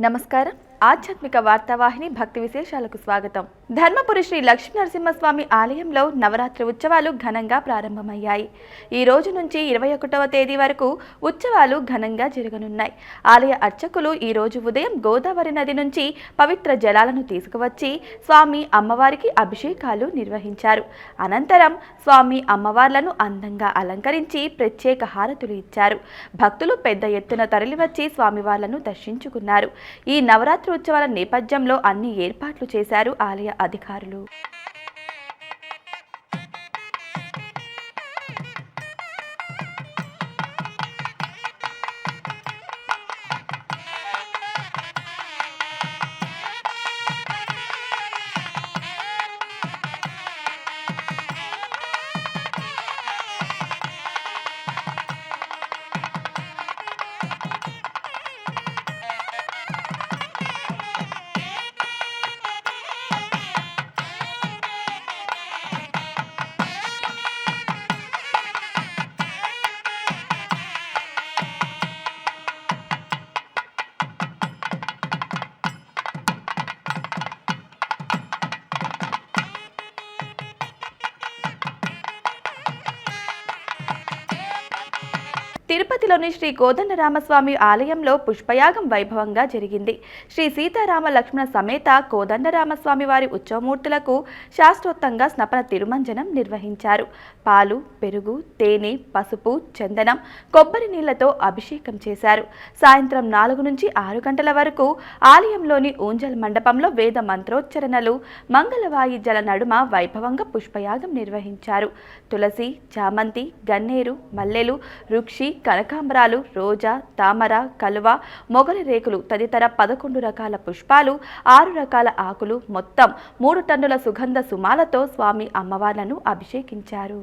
నమస్కారం. ఆధ్యాత్మిక వార్తావాహిని భక్తి విశేషాలకు స్వాగతం. ధర్మపురి శ్రీ లక్ష్మీనరసింహస్వామి ఆలయంలో నవరాత్రి ఉత్సవాలు ఘనంగా ప్రారంభమయ్యాయి. ఈ రోజు నుంచి ఇరవై ఒకటవ తేదీ వరకు ఉత్సవాలు ఘనంగా జరగనున్నాయి. ఆలయ అర్చకులు ఈ రోజు ఉదయం గోదావరి నది నుంచి పవిత్ర జలాలను తీసుకువచ్చి స్వామి అమ్మవారికి అభిషేకాలు నిర్వహించారు. అనంతరం స్వామి అమ్మవార్లను అందంగా అలంకరించి ప్రత్యేక హారతులు ఇచ్చారు. భక్తులు పెద్ద ఎత్తున తరలివచ్చి స్వామివార్లను దర్శించుకున్నారు. ఈ నవరాత్రి ఉత్సవాల నేపథ్యంలో అన్ని ఏర్పాట్లు చేశారు ఆలయ అధికారులు. తిరుపతిలోని శ్రీ కోదండరామస్వామి ఆలయంలో పుష్పయాగం వైభవంగా జరిగింది. శ్రీ సీతారామ లక్ష్మణ సమేత కోదండరామస్వామి వారి ఉత్సవమూర్తులకు శాస్త్రోత్తంగా స్నపన తిరుమంజనం నిర్వహించారు. పాలు పెరుగు తేనె పసుపు చందనం కొబ్బరి నీళ్ళతో అభిషేకం చేశారు. సాయంత్రం నాలుగు నుంచి ఆరు గంటల వరకు ఆలయంలోని ఊంజల్ మండపంలో వేద మంత్రోచ్చరణలు మంగళ వాయిద్యాల నడుమ వైభవంగా పుష్పయాగం నిర్వహించారు. తులసి చామంతి గన్నేరు మల్లెలు రుక్షి కనకాంబరాలు రోజా తామర కలువ మొగలి రేకులు తదితర పదకొండు రకాల పుష్పాలు ఆరు రకాల ఆకులు మొత్తం మూడు టన్నుల సుగంధ సుమాలతో స్వామి అమ్మవార్లను అభిషేకించారు.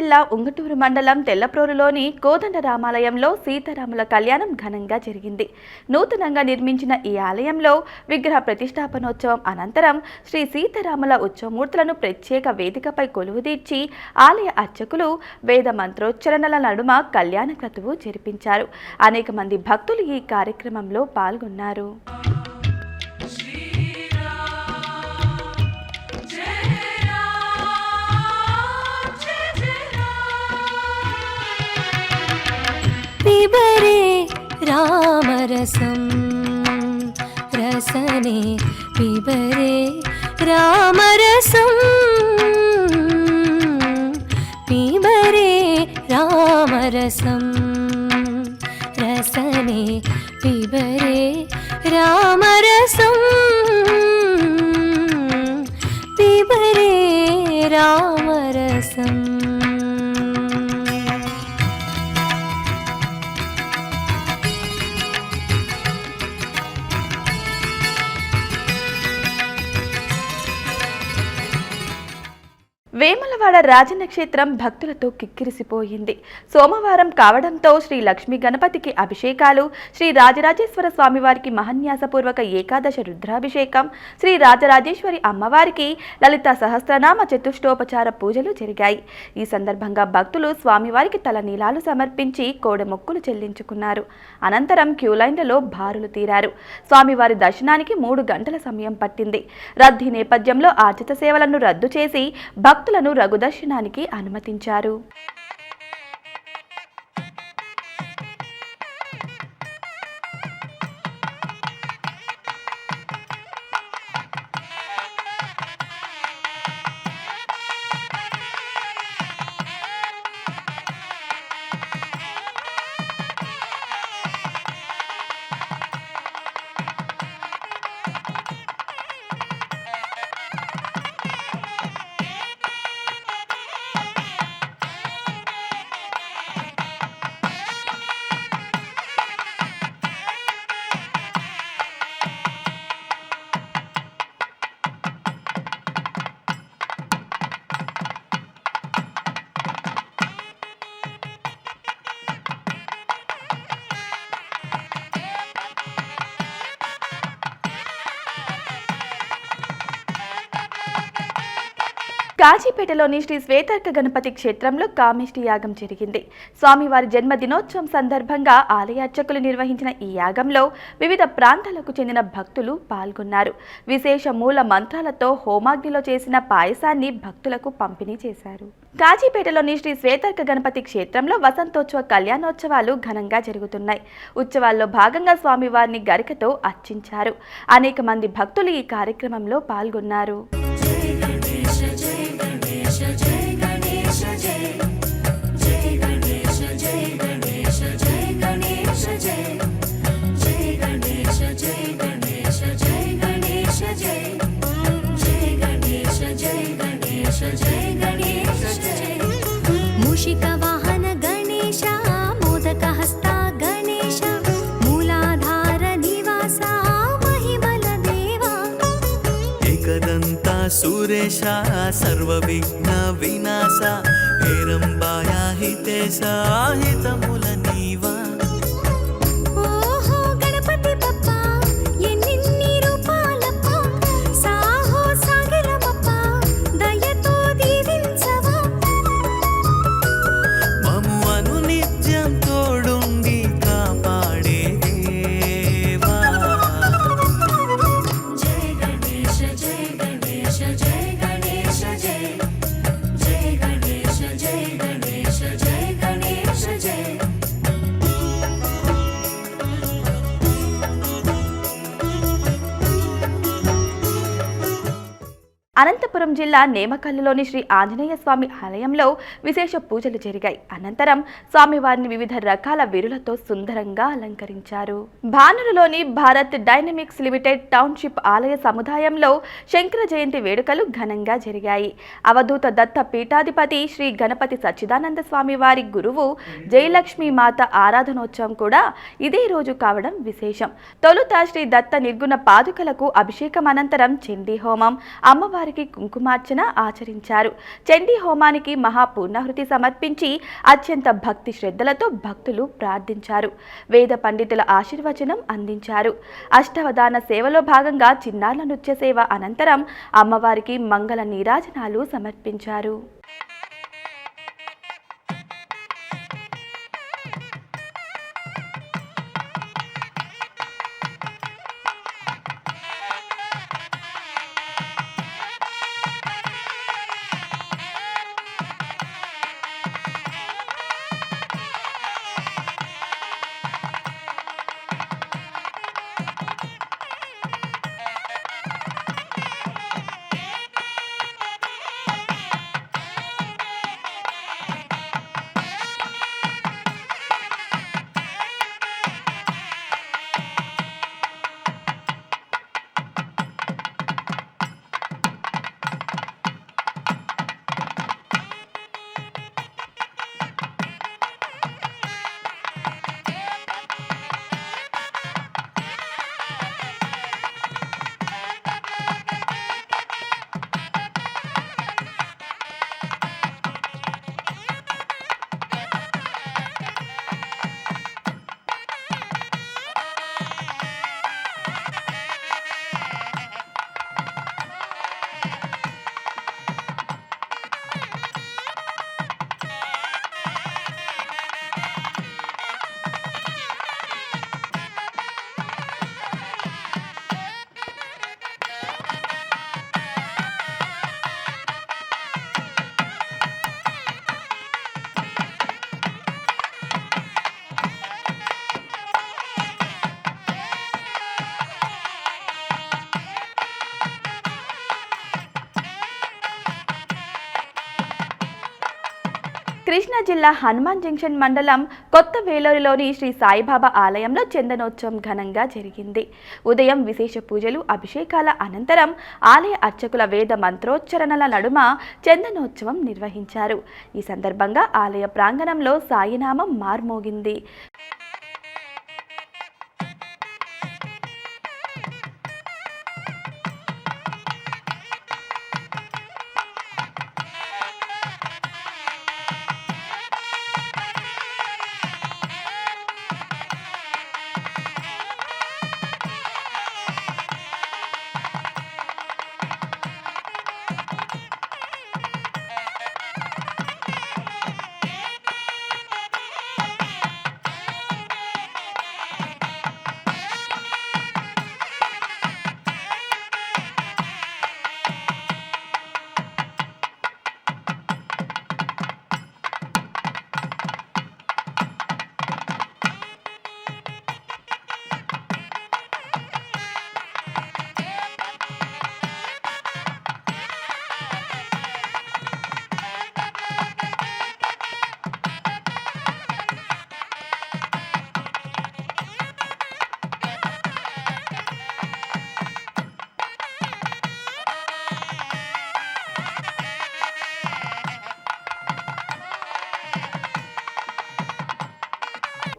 జిల్లా ఉంగటూరు మండలం తెల్లప్రోరులోని కోదండ రామాలయంలో సీతారాముల కళ్యాణం ఘనంగా జరిగింది. నూతనంగా నిర్మించిన ఈ ఆలయంలో విగ్రహ ప్రతిష్టాపనోత్సవం అనంతరం శ్రీ సీతారాముల ఉత్సవమూర్తులను ప్రత్యేక వేదికపై కొలువుదీర్చి ఆలయ అర్చకులు వేద మంత్రోచ్చరణల నడుమ కళ్యాణ క్రతువు జరిపించారు. అనేక మంది భక్తులు ఈ కార్యక్రమంలో పాల్గొన్నారు. വിവരെ രാമരസം. രസനെ വിവരെ രാമരസം. പിബരെ രാമരസം. രസനെ പിബരെ രാമരസം. പിബരെ രാമരസം. విజయవాడ రాజన్న క్షేత్రం భక్తులతో కిక్కిరిసిపోయింది. సోమవారం కావడంతో శ్రీ లక్ష్మీ గణపతికి అభిషేకాలు శ్రీ రాజరాజేశ్వర స్వామివారికి మహన్యాసపూర్వక ఏకాదశ రుద్రాభిషేకం శ్రీ రాజరాజేశ్వరి అమ్మవారికి లలిత సహస్రనామ చతుష్టోపచార పూజలు జరిగాయి. ఈ సందర్భంగా భక్తులు స్వామివారికి తల నీలాలు సమర్పించి కోడెమొక్కులు చెల్లించుకున్నారు. అనంతరం క్యూలైన్లలో బారులు తీరారు. స్వామివారి దర్శనానికి మూడు గంటల సమయం పట్టింది. రద్దీ నేపథ్యంలో ఆర్జిత సేవలను రద్దు చేసి భక్తులను ప్రదర్శనానికి అనుమతించారు. కాజీపేటలోని శ్రీ శ్వేతర్క గణపతి క్షేత్రంలో కామిష్టి యాగం జరిగింది. స్వామివారి జన్మదినోత్సవం సందర్భంగా ఆలయార్చకులు నిర్వహించిన ఈ యాగంలో వివిధ ప్రాంతాలకు చెందిన భక్తులు పాల్గొన్నారు. విశేష మూల మంత్రాలతో హోమాగ్నిలో చేసిన పాయసాన్ని భక్తులకు పంపిణీ చేశారు. కాజీపేటలోని శ్రీ శ్వేతర్క గణపతి క్షేత్రంలో వసంతోత్సవ కళ్యాణోత్సవాలు ఘనంగా జరుగుతున్నాయి. ఉత్సవాల్లో భాగంగా స్వామివారిని గరికతో అర్చించారు. అనేక మంది భక్తులు ఈ కార్యక్రమంలో పాల్గొన్నారు. జగదంత సురేశ సర్వవిఘ్న వినాశ హేరంబాయ హితే సాహితముల నీవా. అనంతపురం జిల్లా నేమకల్లులోని శ్రీ ఆంజనేయ స్వామి ఆలయంలో విశేష పూజలు జరిగాయి. అనంతరం స్వామివారిని వివిధ రకాల విరులతో సుందరంగా అలంకరించారు. భానురులోని భారత్ డైనమిక్స్ లిమిటెడ్ టౌన్షిప్ ఆలయ సముదాయంలో శంకర జయంతి వేడుకలు ఘనంగా జరిగాయి. అవధూత దత్త పీఠాధిపతి శ్రీ గణపతి సచ్చిదానంద స్వామి వారి గురువు జయలక్ష్మి మాత ఆరాధనోత్సవం కూడా ఇదే రోజు కావడం విశేషం. తొలుత శ్రీ దత్త నిర్గుణ పాదుకలకు అభిషేకం అనంతరం చండీ హోమం అమ్మవారికి అమ్మవారికి కుంకుమార్చన ఆచరించారు. చండీ హోమానికి మహాపూర్ణాహృతి సమర్పించి అత్యంత భక్తి శ్రద్ధలతో భక్తులు ప్రార్థించారు. వేద పండితుల ఆశీర్వచనం అందించారు. అష్టవదాన సేవలో భాగంగా చిన్నారుల నృత్య సేవ అనంతరం అమ్మవారికి మంగళ నీరాజనాలు సమర్పించారు. కృష్ణా జిల్లా హనుమాన్ జంక్షన్ మండలం కొత్త వేలూరులోని శ్రీ సాయిబాబా ఆలయంలో చందనోత్సవం ఘనంగా జరిగింది. ఉదయం విశేష పూజలు అభిషేకాల అనంతరం ఆలయ అర్చకుల వేద మంత్రోచ్చరణల నడుమ చందనోత్సవం నిర్వహించారు. ఈ సందర్భంగా ఆలయ ప్రాంగణంలో సాయినామం మార్మోగింది.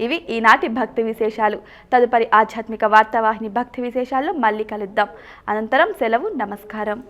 ఇవి ఈనాటి భక్తి విశేషాలు. తదుపరి ఆధ్యాత్మిక వార్తావాహిని భక్తి విశేషాల్లో మళ్ళీ కలుద్దాం. అనంతరం సెలవు నమస్కారం.